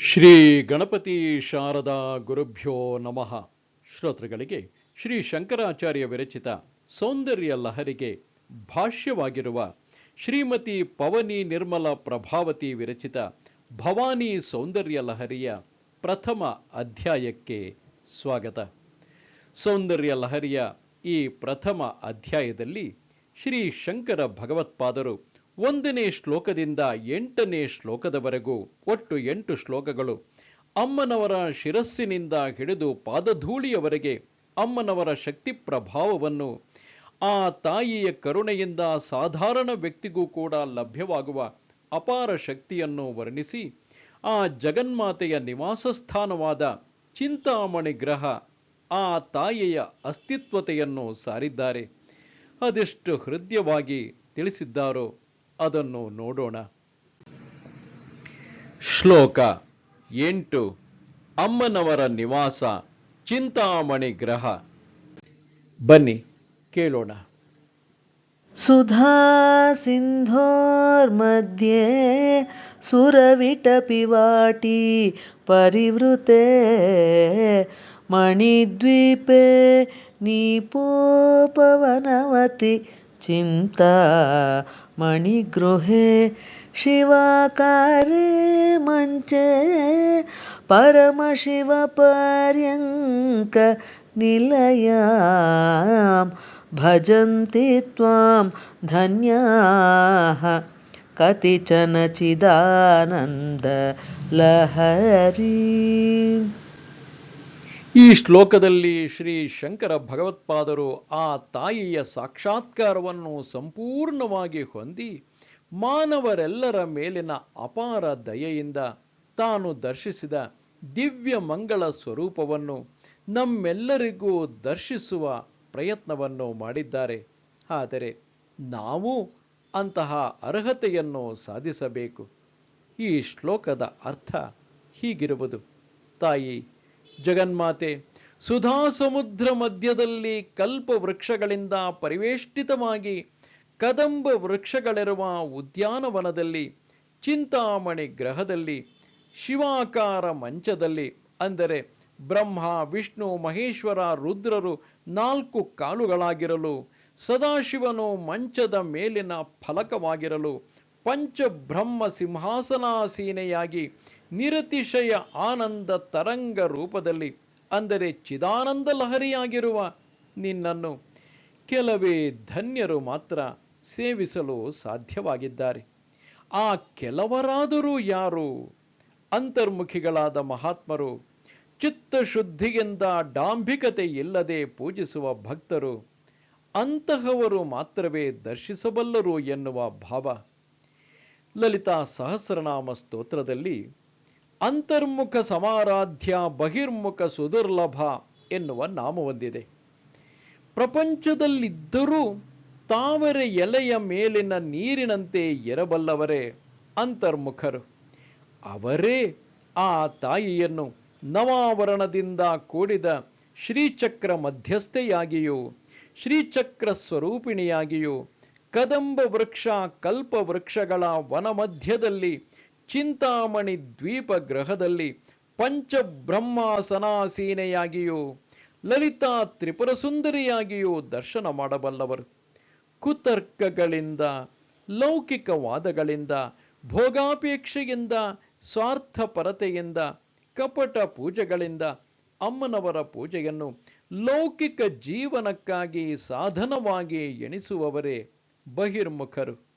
ಶ್ರೀ ಗಣಪತಿ ಶಾರದಾ ಗುರುಭ್ಯೋ ನಮಃ. ಶ್ರೋತೃಗಳಿಗೆ ಶ್ರೀ ಶಂಕರಾಚಾರ್ಯ ವಿರಚಿತ ಸೌಂದರ್ಯ ಲಹರಿಗೆ ಭಾಷ್ಯವಾಗಿರುವ ಶ್ರೀಮತಿ ಪವನಿ ನಿರ್ಮಲ ಪ್ರಭಾವತಿ ವಿರಚಿತ ಭವಾನಿ ಸೌಂದರ್ಯ ಲಹರಿಯ ಪ್ರಥಮ ಅಧ್ಯಾಯಕ್ಕೆ ಸ್ವಾಗತ. ಸೌಂದರ್ಯ ಲಹರಿಯ ಈ ಪ್ರಥಮ ಅಧ್ಯಾಯದಲ್ಲಿ ಶ್ರೀ ಶಂಕರ ಭಗವತ್ಪಾದರು ಒಂದನೇ ಶ್ಲೋಕದಿಂದ ಎಂಟನೇ ಶ್ಲೋಕದವರೆಗೂ ಒಟ್ಟು ಎಂಟು ಶ್ಲೋಕಗಳು. ಅಮ್ಮನವರ ಶಿರಸ್ಸಿನಿಂದ ಹಿಡಿದು ಪಾದಧೂಳಿಯವರೆಗೆ ಅಮ್ಮನವರ ಶಕ್ತಿ ಪ್ರಭಾವವನ್ನು ಆ ತಾಯಿಯ ಕರುಣೆಯಿಂದ ಸಾಧಾರಣ ವ್ಯಕ್ತಿಗೂ ಕೂಡ ಲಭ್ಯವಾಗುವ ಅಪಾರ ಶಕ್ತಿಯನ್ನು ವರ್ಣಿಸಿ ಆ ಜಗನ್ಮಾತೆಯ ನಿವಾಸ ಸ್ಥಾನವಾದ ಚಿಂತಾಮಣಿ ಗ್ರಹ ಆ ತಾಯಿಯ ಅಸ್ತಿತ್ವತೆಯನ್ನು ಸಾರಿದ್ದಾರೆ. ಅದೆಷ್ಟು ಹೃದಯವಾಗಿ ತಿಳಿಸಿದ್ದಾರೋ ಅದನ್ನು ನೋಡೋಣ. ಶ್ಲೋಕ ಎಂಟು. ಅಮ್ಮನವರ ನಿವಾಸ, ಚಿಂತಾಮಣಿ ಗ್ರಹ. ಬನ್ನಿ, ಕೇಳೋಣ. ಸುಧಾ ಸಿಂಧೋರ್ಮಧ್ಯೆ ಸುರವಿಟಪಿವಾಟಿ ಪರಿವೃತೆ ಮಣಿದ್ವೀಪೆ ನೀಪೋಪವನವತಿ चिन्ता मणिगृहे शिवाकारे मञ्चे परमशिवपर्यङ्क निलयां भजन्ति त्वां धन्याः कतिचन चिदानन्दलहरी ಈ ಶ್ಲೋಕದಲ್ಲಿ ಶ್ರೀ ಶಂಕರ ಭಗವತ್ಪಾದರು ಆ ತಾಯಿಯ ಸಾಕ್ಷಾತ್ಕಾರವನ್ನು ಸಂಪೂರ್ಣವಾಗಿ ಹೊಂದಿ ಮಾನವರೆಲ್ಲರ ಮೇಲಿನ ಅಪಾರ ದಯೆಯಿಂದ ತಾನು ದರ್ಶಿಸಿದ ದಿವ್ಯ ಮಂಗಳ ಸ್ವರೂಪವನ್ನು ನಮ್ಮೆಲ್ಲರಿಗೂ ದರ್ಶಿಸುವ ಪ್ರಯತ್ನವನ್ನು ಮಾಡಿದ್ದಾರೆ. ಆದರೆ ನಾವು ಅಂತಹ ಅರ್ಹತೆಯನ್ನು ಸಾಧಿಸಬೇಕು. ಈ ಶ್ಲೋಕದ ಅರ್ಥ ಹೀಗಿರುವುದು. ತಾಯಿ ಜಗನ್ಮಾತೆ ಸುಧಾ ಸಮುದ್ರ ಮಧ್ಯದಲ್ಲಿ ಕಲ್ಪ ವೃಕ್ಷಗಳಿಂದ ಪರಿವೇಷ್ಟಿತವಾಗಿ ಕದಂಬ ವೃಕ್ಷಗಳಿರುವ ಉದ್ಯಾನವನದಲ್ಲಿ, ಚಿಂತಾಮಣಿ ಗ್ರಹದಲ್ಲಿ, ಶಿವಾಕಾರ ಮಂಚದಲ್ಲಿ, ಅಂದರೆ ಬ್ರಹ್ಮ, ವಿಷ್ಣು, ಮಹೇಶ್ವರ, ರುದ್ರರು ನಾಲ್ಕು ಕಾಲುಗಳಾಗಿರಲು, ಸದಾಶಿವನು ಮಂಚದ ಮೇಲಿನ ಫಲಕವಾಗಿರಲು, ಪಂಚಬ್ರಹ್ಮ ಸಿಂಹಾಸನಾಸೀನೆಯಾಗಿ ನಿರತಿಶಯ ಆನಂದ ತರಂಗ ರೂಪದಲ್ಲಿ, ಅಂದರೆ ಚಿದಾನಂದ ಲಹರಿಯಾಗಿರುವ ನಿನ್ನನ್ನು ಕೆಲವೇ ಧನ್ಯರು ಮಾತ್ರ ಸೇವಿಸಲು ಸಾಧ್ಯವಾಗಿದ್ದಾರೆ. ಆ ಕೆಲವರಾದರೂ ಯಾರು? ಅಂತರ್ಮುಖಿಗಳಾದ ಮಹಾತ್ಮರು ಚಿತ್ತಶುದ್ಧಿಯಿಂದ ಡಾಂಭಿಕತೆ ಇಲ್ಲದೆ ಪೂಜಿಸುವ ಭಕ್ತರು, ಅಂತಹವರು ಮಾತ್ರವೇ ದರ್ಶಿಸಬಲ್ಲರು ಎನ್ನುವ ಭಾವ. ಲಲಿತಾ ಸಹಸ್ರನಾಮ ಸ್ತೋತ್ರದಲ್ಲಿ ಅಂತರ್ಮುಖ ಸಮಾರಾಧ್ಯ ಬಹಿರ್ಮುಖ ಸುದುರ್ಲಭ ಎನ್ನುವ ನಾಮವೊಂದಿದೆ ಪ್ರಪಂಚದಲ್ಲಿದ್ದರೂ ತಾವರೆ ಎಲೆಯ ಮೇಲಿನ ನೀರಿನಂತೆ ಇರಬಲ್ಲವರೇ ಅಂತರ್ಮುಖರು. ಅವರೇ ಆ ತಾಯಿಯನ್ನು ನವಾವರಣದಿಂದ ಕೂಡಿದ ಶ್ರೀಚಕ್ರ ಮಧ್ಯಸ್ಥೆಯಾಗಿಯೂ, ಶ್ರೀಚಕ್ರ ಸ್ವರೂಪಿಣಿಯಾಗಿಯೂ ಕದಂಬ ವೃಕ್ಷ ಕಲ್ಪ ವೃಕ್ಷಗಳ ವನಮಧ್ಯದಲ್ಲಿ ಚಿಂತಾಮಣಿ ದ್ವೀಪ ಗ್ರಹದಲ್ಲಿ ಪಂಚಬ್ರಹ್ಮಾಸನಾಸೀನೆಯಾಗಿಯೂ ಲಲಿತಾ ತ್ರಿಪುರ ಸುಂದರಿಯಾಗಿಯೂ ದರ್ಶನ ಮಾಡಬಲ್ಲವರು. ಕುತರ್ಕಗಳಿಂದ, ಲೌಕಿಕವಾದಗಳಿಂದ, ಭೋಗಾಪೇಕ್ಷೆಯಿಂದ, ಸ್ವಾರ್ಥಪರತೆಯಿಂದ, ಕಪಟ ಪೂಜೆಗಳಿಂದ ಅಮ್ಮನವರ ಪೂಜೆಯನ್ನು ಲೌಕಿಕ ಜೀವನಕ್ಕಾಗಿ ಸಾಧನವಾಗಿ ಎಣಿಸುವವರೇ ಬಹಿರ್ಮುಖರು.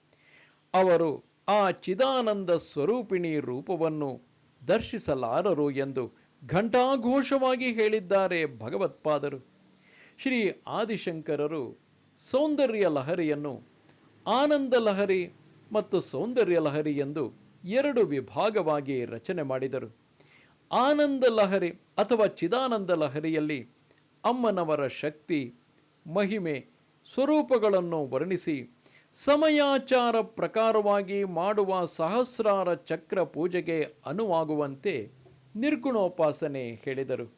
ಅವರು ಆ ಚಿದಾನಂದ ಸ್ವರೂಪಿಣಿ ರೂಪವನ್ನು ದರ್ಶಿಸಲಾರರು ಎಂದು ಘಂಟಾಘೋಷವಾಗಿ ಹೇಳಿದ್ದಾರೆ ಭಗವತ್ಪಾದರು. ಶ್ರೀ ಆದಿಶಂಕರರು ಸೌಂದರ್ಯ ಲಹರಿಯನ್ನು, ಆನಂದ ಲಹರಿ ಮತ್ತು ಸೌಂದರ್ಯ ಲಹರಿ ಎಂದು ಎರಡು ವಿಭಾಗವಾಗಿ ರಚನೆ ಮಾಡಿದರು. ಆನಂದ ಲಹರಿ ಅಥವಾ ಚಿದಾನಂದ ಲಹರಿಯಲ್ಲಿ ಅಮ್ಮನವರ ಶಕ್ತಿ, ಮಹಿಮೆ, ಸ್ವರೂಪಗಳನ್ನು ವರ್ಣಿಸಿ ಸಮಯಾಚಾರ ಪ್ರಕಾರವಾಗಿ ಮಾಡುವ ಸಹಸ್ರಾರ ಚಕ್ರ ಪೂಜೆಗೆ ಅನುವಾಗುವಂತೆ ನಿರ್ಗುಣೋಪಾಸನೆ ಹೇಳಿದರು.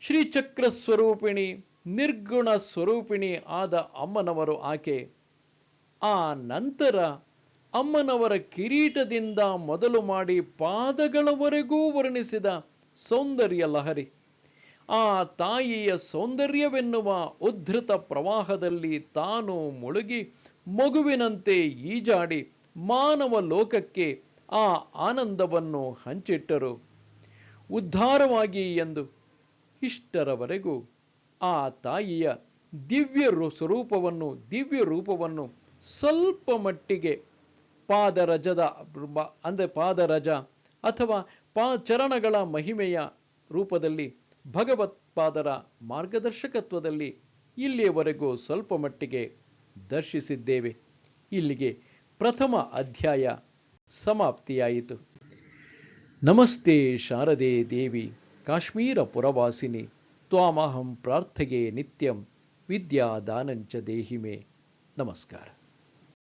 ಶ್ರೀಚಕ್ರ ಸ್ವರೂಪಿಣಿ, ನಿರ್ಗುಣ ಸ್ವರೂಪಿಣಿ ಆದ ಅಮ್ಮನವರು ಆಕೆ, ಆ ನಂತರ ಅಮ್ಮನವರ ಕಿರೀಟದಿಂದ ಮೊದಲು ಮಾಡಿ ಪಾದಗಳವರೆಗೂ ವರ್ಣಿಸಿದ ಸೌಂದರ್ಯ ಲಹರಿ. ಆ ತಾಯಿಯ ಸೌಂದರ್ಯವೆನ್ನುವ ಉದ್ಧೃತ ಪ್ರವಾಹದಲ್ಲಿ ತಾನು ಮುಳುಗಿ ಮಗುವಿನಂತೆ ಈಜಾಡಿ ಮಾನವ ಲೋಕಕ್ಕೆ ಆ ಆನಂದವನ್ನು ಹಂಚಿಟ್ಟರು. ಉದ್ಧಾರವಾಗಿ ಎಂದು ಇಷ್ಟರವರೆಗೂ ಆ ತಾಯಿಯ ದಿವ್ಯ ಸ್ವರೂಪವನ್ನು, ದಿವ್ಯ ರೂಪವನ್ನು ಸ್ವಲ್ಪ ಮಟ್ಟಿಗೆ ಪಾದರಜದ ಅಂದರೆ ಪಾದರಜ ಅಥವಾ ಪಾ ಚರಣಗಳ ಮಹಿಮೆಯ ರೂಪದಲ್ಲಿ ಭಗವತ್ಪಾದರ ಮಾರ್ಗದರ್ಶಕತ್ವದಲ್ಲಿ ಇಲ್ಲಿಯವರೆಗೂ ಸ್ವಲ್ಪ ಮಟ್ಟಿಗೆ ದರ್ಶಿಸಿದ್ದೇವೆ. ಇಲ್ಲಿಗೆ ಪ್ರಥಮ ಅಧ್ಯಾಯ ಸಮಾಪ್ತಿಯಾಯಿತು. ನಮಸ್ತೆ ಶಾರದೆ ದೇವಿ, ಕಾಶ್ಮೀರ ಪುರವಾಸಿನಿ, ತ್ವಾಮಹಂ ಪ್ರಾರ್ಥಗೆ ನಿತ್ಯಂ ವಿದ್ಯಾದಾನಂಚ ದೇಹಿಮೆ. ನಮಸ್ಕಾರ.